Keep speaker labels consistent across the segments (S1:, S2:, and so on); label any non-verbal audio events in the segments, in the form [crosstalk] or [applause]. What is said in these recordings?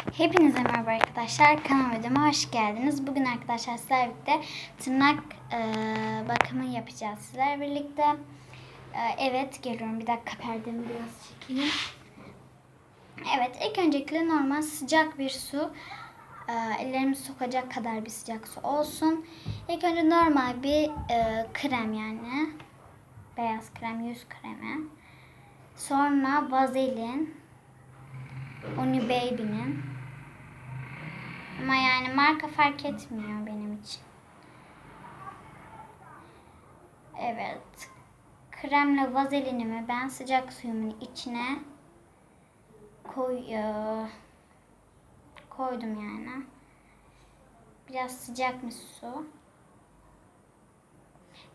S1: Hepinize merhaba arkadaşlar. Kanalıma videoma hoş geldiniz. Bugün arkadaşlar sizlerle birlikte tırnak e, bakımı yapacağız sizlerle birlikte. E, evet geliyorum. Bir dakika perdemi biraz çekeyim. Evet ilk öncelikle normal sıcak bir su. E, ellerimi sokacak kadar bir sıcak su olsun. İlk önce normal bir e, krem yani. Beyaz krem, yüz kremi. Sonra vazelin. Oni Baby'nin. Ama yani marka fark etmiyor benim için. Evet. Kremle vazelinimi ben sıcak suyumun içine koy koydum yani. Biraz sıcakmış su.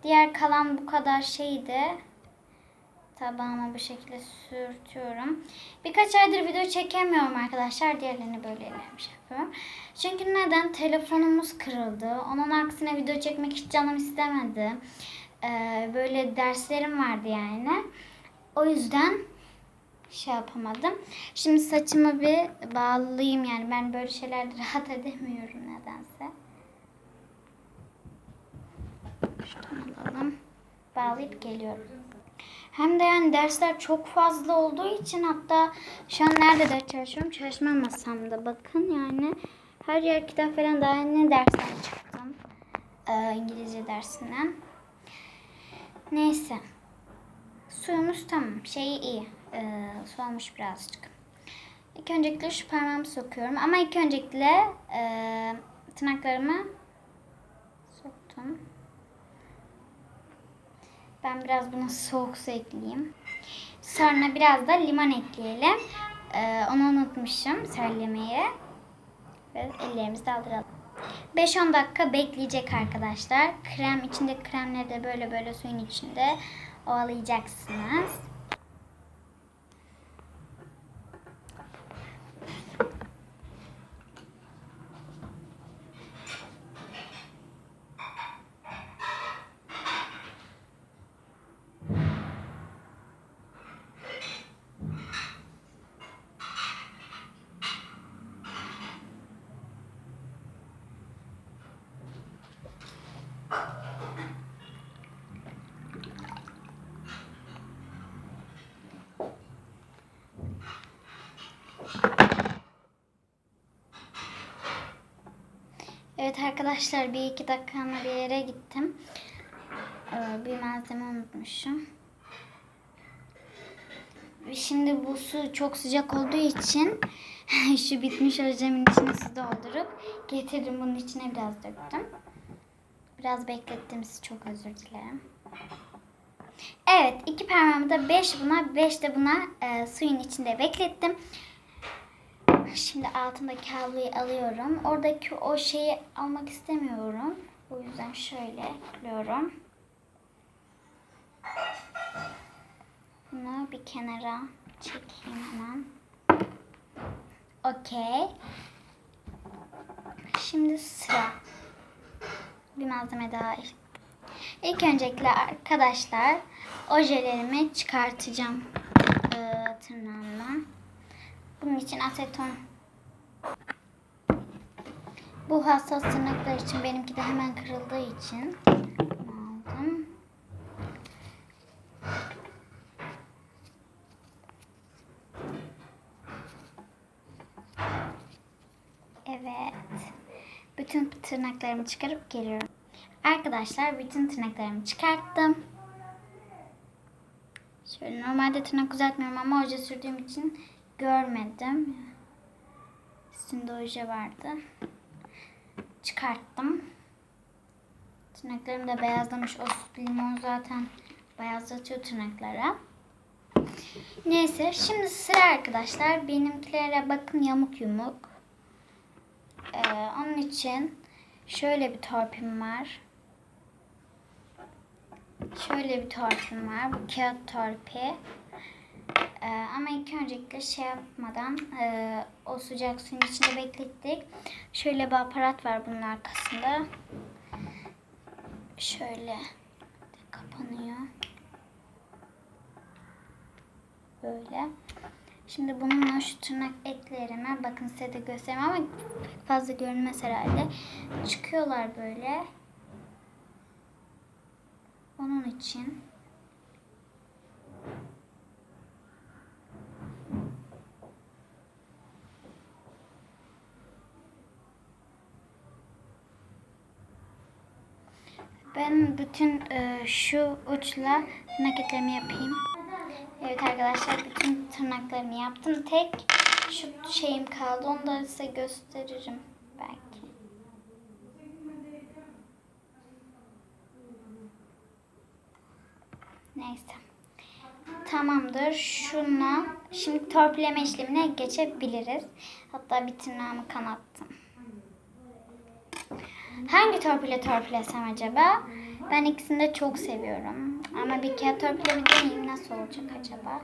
S1: Diğer kalan bu kadar şeyi de tabağıma bu şekilde sürtüyorum. Birkaç aydır video çekemiyorum arkadaşlar. Diğerlerini böyle ellerimi şey yapıyorum. Çünkü neden? Telefonumuz kırıldı. Onun aksine video çekmek hiç canım istemedi. Ee, böyle derslerim vardı yani. O yüzden şey yapamadım. Şimdi saçımı bir bağlayayım yani ben böyle şeylerde rahat edemiyorum nedense. Şuradan alalım. Bağlayıp geliyorum. Hem de yani dersler çok fazla olduğu için hatta şu an nerede ders çalışıyorum? Çalışma masamda. Bakın yani her yer kitap falan daha yeni dersten çıktım. Ee, İngilizce dersinden. Neyse. Suyumuz tamam. Şeyi iyi. Ee, soğumuş birazcık. İlk öncelikle şu parmağımı sokuyorum. Ama ilk öncelikle e, tırnaklarımı Ben biraz buna soğuk su ekleyeyim. Sonra biraz da limon ekleyelim. Ee, onu unutmuşum söylemeyi. Ve ellerimizi aldıralım. 5-10 dakika bekleyecek arkadaşlar. Krem içinde kremleri de böyle böyle suyun içinde ovalayacaksınız. Evet arkadaşlar bir iki dakikamla bir yere gittim. Ee, bir malzeme unutmuşum. Şimdi bu su çok sıcak olduğu için [laughs] şu bitmiş ojemin içine su doldurup getirdim bunun içine biraz döktüm. Biraz beklettim sizi çok özür dilerim. Evet iki parmağımı da 5 buna 5 de buna e, suyun içinde beklettim. Şimdi altındaki havluyu alıyorum. Oradaki o şeyi almak istemiyorum. O yüzden şöyle ekliyorum. Bunu bir kenara çekeyim hemen. Okey. Şimdi sıra. Bir malzeme daha. İlk öncelikle arkadaşlar ojelerimi çıkartacağım e, tırnağımla. Bunun için aseton. Bu hassas tırnaklar için benimki de hemen kırıldığı için aldım. Evet. Bütün tırnaklarımı çıkarıp geliyorum. Arkadaşlar bütün tırnaklarımı çıkarttım. Şöyle normalde tırnak uzatmıyorum ama oje sürdüğüm için görmedim. Üstünde oje vardı. Çıkarttım. Tırnaklarım da beyazlamış. O süt limon zaten beyazlatıyor tırnaklara. Neyse şimdi sıra arkadaşlar. Benimkilere bakın yamuk yumuk. Ee, onun için şöyle bir torpim var. Şöyle bir torpim var. Bu kağıt torpi. İlk öncelikle şey yapmadan e, o sıcak suyun içinde beklettik. Şöyle bir aparat var bunun arkasında. Şöyle kapanıyor. Böyle. Şimdi bununla şu tırnak etlerime bakın size de göstereyim ama fazla görünmez herhalde. Çıkıyorlar böyle. Onun için. Ben bütün e, şu uçla tırnak etlerimi yapayım. Evet arkadaşlar bütün tırnaklarımı yaptım. Tek şu şeyim kaldı. Onu da size gösteririm belki. Neyse. Tamamdır. Şuna şimdi torpileme işlemine geçebiliriz. Hatta bir tırnağımı kanattım. Hangi torpile torpilesem acaba? Ben ikisini de çok seviyorum. Ama bir kere torpile bir deneyeyim nasıl olacak acaba?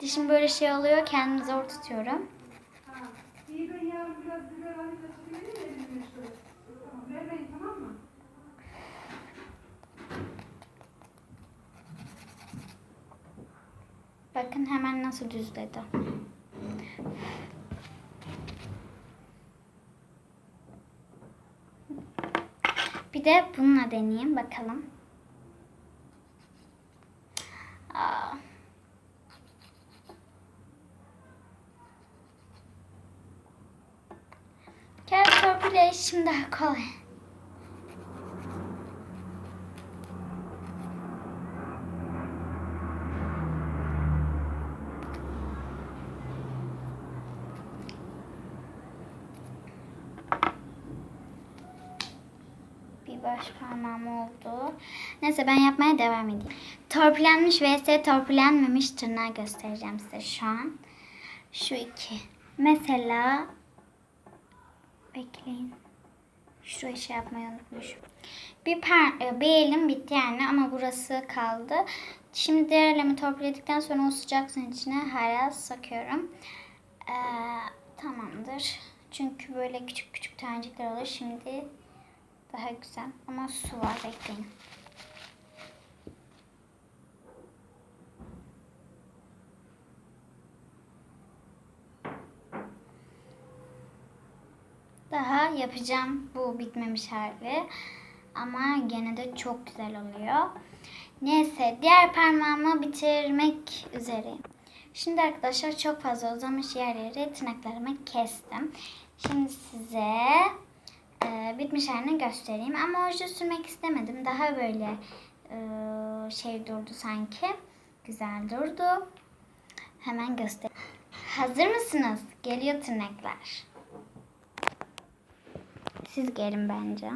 S1: Dişim böyle şey oluyor. Kendimi zor tutuyorum. Bakın hemen nasıl düzledi. Bir de bununla deneyeyim bakalım. Aa. Torpille işim daha kolay. Bir baş parmağım oldu. Neyse ben yapmaya devam edeyim. Torpilenmiş vs torpilenmemiş tırnağı göstereceğim size şu an. Şu iki. Mesela bekleyin. Şurayı şey yapmayı unutmuşum. Bir, par e, bir elim bitti yani ama burası kaldı. Şimdi diğer elimi torpiledikten sonra o sıcak suyun içine hala sokuyorum. Ee, tamamdır. Çünkü böyle küçük küçük tanecikler olur. Şimdi daha güzel. Ama su var bekleyin. Daha yapacağım bu bitmemiş hali. Ama gene de çok güzel oluyor. Neyse diğer parmağımı bitirmek üzereyim. Şimdi arkadaşlar çok fazla uzamış yerleri tırnaklarımı kestim. Şimdi size e, bitmiş halini göstereyim. Ama oje sürmek istemedim. Daha böyle e, şey durdu sanki. Güzel durdu. Hemen göster. Hazır mısınız? Geliyor tırnaklar. Siz gelin bence.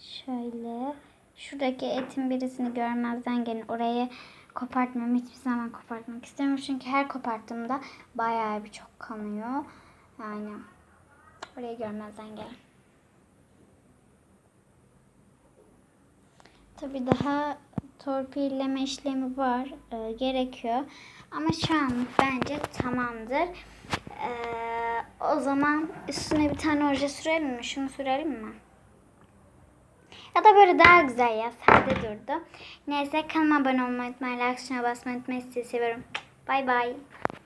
S1: Şöyle. Şuradaki etin birisini görmezden gelin. Orayı kopartmam. Hiçbir zaman kopartmak istemiyorum. Çünkü her koparttığımda bayağı bir çok kanıyor. Yani orayı görmezden gelin. Tabii daha torpilleme işlemi var. e, gerekiyor. Ama şu an bence tamamdır. E, o zaman üstüne bir tane oje sürelim mi? Şunu sürelim mi? Ya da böyle daha güzel ya. Sade durdu. Neyse kanalıma abone olmayı unutmayın. Like tuşuna basmayı unutmayın. Sizi seviyorum. Bay bay.